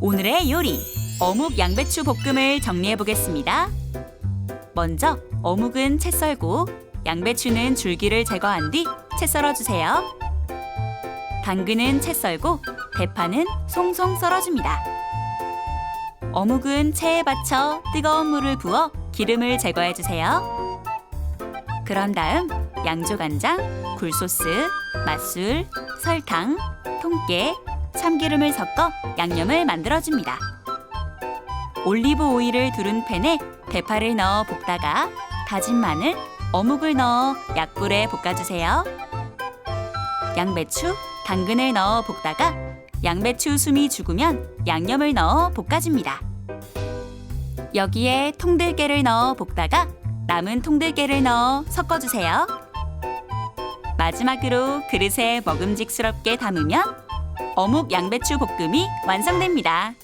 오늘의 요리 어묵 양배추 볶음을 정리해 보겠습니다. 먼저 어묵은 채 썰고 양배추는 줄기를 제거한 뒤 채 썰어 주세요. 당근은 채 썰고 대파는 송송 썰어줍니다. 어묵은 체에 받쳐 뜨거운 물을 부어 기름을 제거해 주세요. 그런 다음 양조 간장, 굴소스, 맛술, 설탕, 통깨, 참기름을 섞어 양념을 만들어줍니다. 올리브 오일을 두른 팬에 대파를 넣어 볶다가 다진 마늘, 어묵을 넣어 약불에 볶아주세요. 양배추, 당근을 넣어 볶다가 양배추 숨이 죽으면 양념을 넣어 볶아줍니다. 여기에 통들깨를 넣어 볶다가 남은 통들깨를 넣어 섞어주세요. 마지막으로 그릇에 먹음직스럽게 담으면 어묵 양배추 볶음이 완성됩니다.